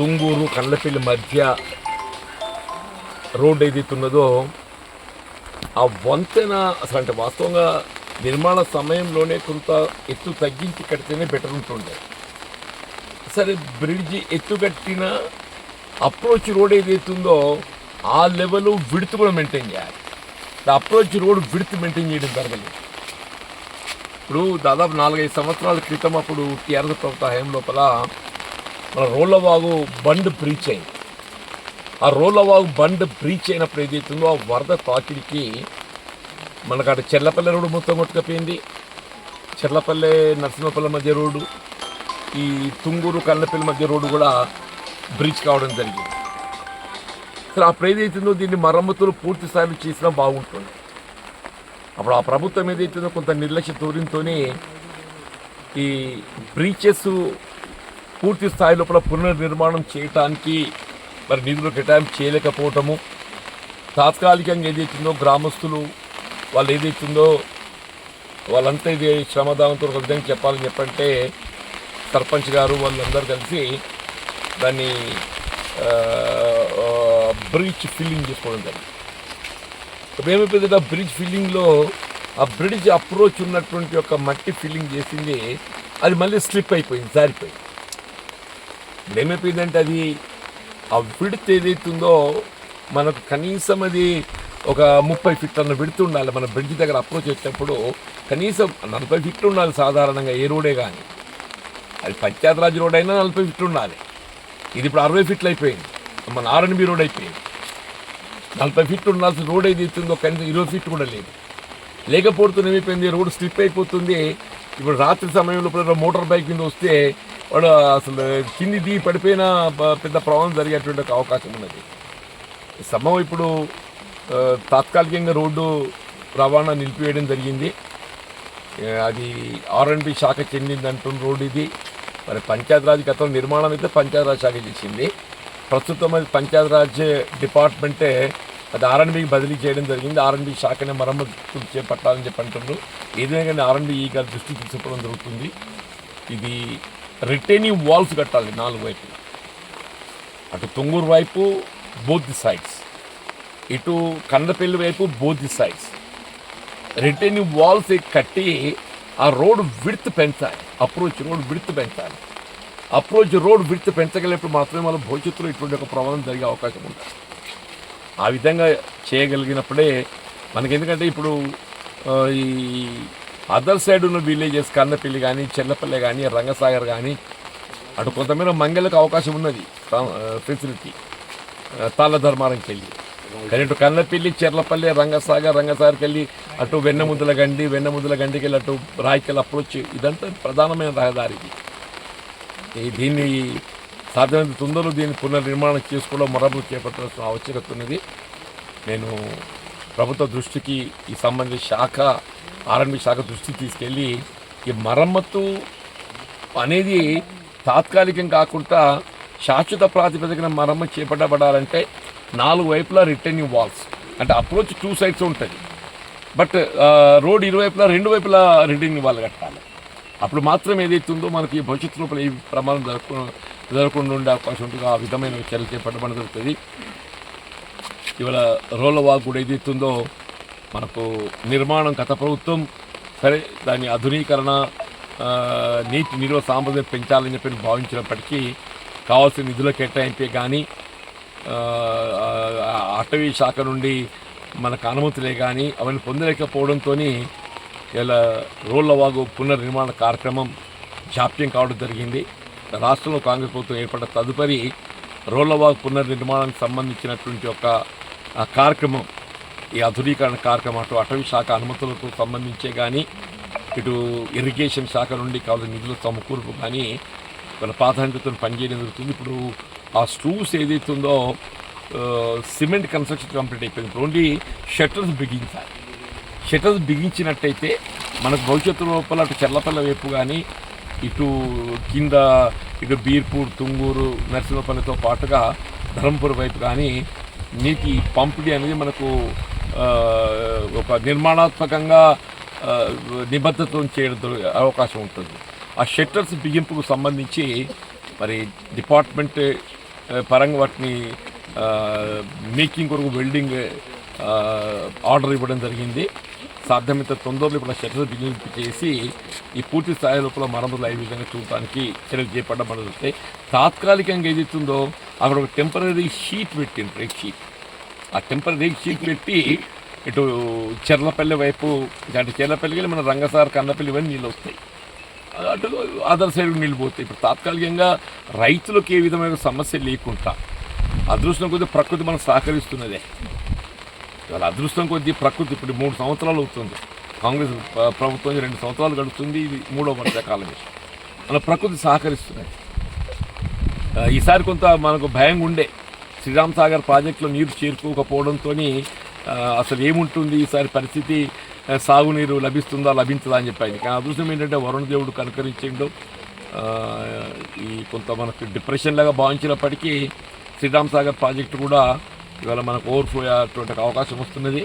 తుంగూరు కళ్ళపల్లి మధ్య రోడ్ ఏదైతే ఉన్నదో ఆ వంతెన అసలు అంటే వాస్తవంగా నిర్మాణ సమయంలోనే కొంత ఎత్తు తగ్గించి కడితేనే బెటర్ ఉంటుండే. సరే బ్రిడ్జి ఎత్తు కట్టిన అప్రోచ్ రోడ్ ఏదైతుందో ఆ లెవెల్ విడుతు కూడా మెయింటైన్ చేయాలి. అప్రోచ్ రోడ్ విడుతు మెయింటైన్ చేయడం జరగలేదు. ఇప్పుడు దాదాపు నాలుగైదు సంవత్సరాల క్రితం అప్పుడు టీఆర్ఎస్ ప్రభుత్వ హయం లోపల మన రోళ్ళవాగు బండ్ బ్రీచ్ అయింది. ఆ రోళ్ళవాగు బండ్ బ్రీచ్ అయినప్పుడు ఏదైతుందో ఆ వరద తాకిడికి మనకు అటు చెర్లపల్లె రోడ్డు మొత్తం కొట్టుకపోయింది. చెర్లపల్లె నరసింహపల్లె మధ్య రోడ్డు ఈ తుంగూరు కన్నపల్లి మధ్య రోడ్డు కూడా బ్రిడ్జ్ కావడం జరిగింది. అసలు అప్పుడు ఏదైతుందో దీన్ని మరమ్మతులు పూర్తి స్థాయిలో చేసినా బాగుంటుంది. అప్పుడు ఆ ప్రభుత్వం ఏదైతుందో కొంత నిర్లక్ష్య దూరంతో ఈ బ్రీచెస్ పూర్తి స్థాయి లోపల పునర్నిర్మాణం చేయటానికి మరి నిధులు కేటాయింపు చేయలేకపోవటము. తాత్కాలికంగా ఏదైతుందో గ్రామస్తులు వాళ్ళు ఏదైతుందో వాళ్ళంతా ఇది శ్రమదానంతో ఒక విధంగా చెప్పాలని చెప్పంటే సర్పంచ్ గారు వాళ్ళందరూ కలిసి దాన్ని బ్రిడ్జ్ ఫిల్లింగ్ చేసుకోవడం జరిగింది. ఏమైపోయింది ఆ బ్రిడ్జ్ ఫిల్లింగ్లో ఆ బ్రిడ్జ్ అప్రోచ్ ఉన్నటువంటి ఒక మట్టి ఫిల్లింగ్ చేసింది అది మళ్ళీ స్లిప్ అయిపోయింది జారిపోయింది. ఏమైపోయిందంటే అది ఆ విడత్ ఏదైతుందో మనకు కనీసం అది ఒక ముప్పై ఫిట్ అన్న విడుతు ఉండాలి. మన బ్రిడ్జ్ దగ్గర అప్రోచ్ వచ్చేటప్పుడు కనీసం నలభై ఫీట్లు ఉండాలి సాధారణంగా ఏ రోడే కానీ అది పంచాయతీరాజ్ రోడ్ అయినా నలభై ఫిట్ ఉండాలి. ఇది ఇప్పుడు అరవై ఫిట్లు అయిపోయింది. మన ఆర్ఎన్బి రోడ్ అయిపోయింది. నలభై ఫిట్ ఉండాల్సిన రోడ్ ఏది ఇస్తుందో కనీసం ఇరవై ఫిట్ కూడా లేదు. లేకపోతే ఏమైపోయింది? రోడ్ స్లిప్ అయిపోతుంది. ఇప్పుడు రాత్రి సమయంలో ఇప్పుడు మోటార్ బైక్ మీద వస్తే వాడు అసలు కింది దిగి పడిపోయిన పెద్ద ప్రమాదం జరిగేటువంటి ఒక అవకాశం ఉన్నది. సమం సమయం ఇప్పుడు తాత్కాలికంగా రోడ్డు రవాణా నిలిపివేయడం జరిగింది. అది ఆర్ఎన్బి శాఖ చెందింది అంటున్న రోడ్డు ఇది. మరి పంచాయతీరాజ్ గతం నిర్మాణం అయితే పంచాయతీరాజ్ శాఖ చేసింది. ప్రస్తుతం అది పంచాయతీరాజ్ డిపార్ట్మెంటే అది ఆర్ఎన్బికి బదిలీ చేయడం జరిగింది. ఆర్ఎన్బి శాఖనే మరమ్మతులు చేపట్టాలని చెప్పి అంటున్నారు ఏదైనా కానీ ఆర్ఎన్బి ఈ గారి దృష్టికి తీసుకోవడం జరుగుతుంది. ఇది రిటైనింగ్ వాల్స్ కట్టాలి నాలుగు వైపు. అటు తొంగూరు వైపు బోత్ ది సైడ్స్ ఇటు కందపల్లి వైపు both the sides retaining walls కట్టి ఆ రోడ్ విడ్త్ పెంచాలి. అప్రోచ్ రోడ్ విడ్త్ పెంచాలి. అప్రోచ్ రోడ్ విడ్త్ పెంచగలిగినప్పుడు మాత్రమే మన భవిష్యత్తులో ఇటువంటి ఒక ప్రమాదం జరిగే అవకాశం ఉంటుంది. ఆ విధంగా చేయగలిగినప్పుడే మనకి ఎందుకంటే ఇప్పుడు ఈ అదర్ సైడ్ ఉన్న విలేజెస్ కన్నపల్లి కానీ చెల్లపల్లి కానీ రంగసాగర్ కానీ అటు కొంతమేర మంగళకు అవకాశం ఉన్నది ఫెసిలిటీ తాళ్ళ ధర్మారంకి వెళ్ళి కానీ ఇటు కన్నపల్లి చెర్లపల్లి రంగసాగర్ రంగసాగర్కి వెళ్ళి అటు వెన్నముద్దల గండి వెన్నముద్దల గండికి వెళ్ళి అటు రాయికెళ్ళి అప్రోచ్ ఇదంతా ప్రధానమైన రహదారి ఇది దీన్ని సాధ్యమైన తొందరలో దీన్ని పునర్నిర్మాణం చేసుకోవడం మరమ్మతు చేపట్టాల్సిన ఆవశ్యకత ఉన్నది. నేను ప్రభుత్వ దృష్టికి ఈ సంబంధించిన శాఖ ఆర్ఎండ్బి శాఖ దృష్టికి తీసుకెళ్ళి ఈ మరమ్మతు అనేది తాత్కాలికం కాకుండా శాశ్వత ప్రాతిపదికన మరమ్మతు చేపట్టబడాలంటే నాలుగు వైపులా రిటర్నింగ్ వాల్స్ అంటే అప్రోచ్ టూ సైడ్స్ ఉంటుంది. బట్ రోడ్ ఇరువైపులా రెండు వైపులా రిటర్నింగ్ వాల్ కట్టాలి. అప్పుడు మాత్రం ఏదైతే ఉందో మనకి భవిష్యత్తు లోపల ఈ ప్రమాదం జరగకు వెదలకుండా ఉండే అవకాశం ఉంటుంది. ఆ విధమైన చర్యలు చేపట్టడం జరుగుతుంది ఇవాళ రోలవాగ్ కూడా ఏదైతుందో మనకు నిర్మాణం గత ప్రభుత్వం సరే దాని ఆధునీకరణ నీటి నిల్వ సామర్థ్యం పెంచాలని చెప్పి భావించినప్పటికీ కావాల్సిన నిధుల కేటాయింపే కానీ అటవీ శాఖ నుండి మనకు అనుమతులే కానీ అవన్నీ పొందలేకపోవడంతో ఇలా రోళ్ళవాగు పునర్నిర్మాణ కార్యక్రమం జాప్యం కావడం జరిగింది. రాష్ట్రంలో కాంగ్రెస్ ప్రభుత్వం ఏర్పడ్డ తదుపరి రోళ్ళవాగు పునర్నిర్మాణానికి సంబంధించినటువంటి ఒక కార్యక్రమం ఈ ఆధునీకరణ కార్యక్రమం అటు అటవీ శాఖ అనుమతులకు సంబంధించే కానీ ఇటు ఇరిగేషన్ శాఖ నుండి కావాల్సిన నిధుల సమకూర్పు కానీ వాళ్ళ ప్రాధాన్యతను పనిచేయడం జరుగుతుంది. ఇప్పుడు ఆ స్టూస్ ఏదైతుందో ఉందో సిమెంట్ కన్స్ట్రక్షన్ కంప్లీట్ అయిపోయింది. ఇప్పుడు ఓన్లీ షట్టర్స్ బిగించాలి. షట్టర్స్ బిగించినట్టయితే మనకు భవిష్యత్తు లోపల అటు చెల్లపల్ల వైపు కానీ ఇటు కింద ఇటు బీర్పూర్ తుంగూరు నరసింహపల్లితో పాటుగా ధర్మపురం వైపు కానీ నీటి పంపిణీ అనేది మనకు ఒక నిర్మాణాత్మకంగా నిబద్ధతం నిబద్ధత చేయడం అవకాశం ఉంటుంది. ఆ షట్టర్స్ బిగింపుకు సంబంధించి మరి డిపార్ట్మెంట్ పరంగా వాటిని మేకింగ్ కొరకు వెల్డింగ్ ఆర్డర్ ఇవ్వడం జరిగింది. సాధ్యమైనంత తొందరలో ఇప్పుడు షట్టర్ బిగింపు చేసి ఈ పూర్తి స్థాయి లోపల మరమ్మతులు అయ్యే విధంగా చూడటానికి చర్యలు చేపట్టడం జరుగుతాయి తాత్కాలికంగా ఏదైతుందో అక్కడ ఒక టెంపరీ షీట్ పెట్టింది రేక్ షీట్ ఆ టెంపరీ షీట్ పెట్టి ఇటు చెర్లపల్లి వైపు అంటే చెర్లపల్లికి వెళ్ళి మన రంగసార్ కన్నపల్లి ఇవన్నీ నీళ్ళు వస్తాయి. అటు అదర్ సైడ్ నీళ్ళు పోతాయి. ఇప్పుడు తాత్కాలికంగా రైతులకు ఏ విధమైన సమస్య లేకుండా అదృష్టం కొద్దిగా ప్రకృతి మనకు సహకరిస్తున్నదే. వాళ్ళ అదృష్టం కొద్దీ ప్రకృతి ఇప్పుడు మూడు సంవత్సరాలు అవుతుంది. కాంగ్రెస్ ప్రభుత్వం రెండు సంవత్సరాలు గడుస్తుంది ఇది మూడో వర్షాకాలం మన ప్రకృతి సహకరిస్తున్నాయి. ఈసారి కొంత మనకు భయంగా ఉండే శ్రీరామ్ సాగర్ ప్రాజెక్టులో నీరు చేరుకోకపోవడంతో అసలు ఏముంటుంది ఈసారి పరిస్థితి? సాగునీరు లభిస్తుందా లభించదా అని చెప్పాను. కానీ అదృష్టం ఏంటంటే వరుణ దేవుడు కనుకరించిండు. ఈ కొంత మనకు డిప్రెషన్ లాగా భావించినప్పటికీ శ్రీరామ్ సాగర్ ప్రాజెక్టు కూడా ఇవాళ మనకు ఓవర్ఫ్లో అయ్యేటువంటి అవకాశం వస్తున్నది.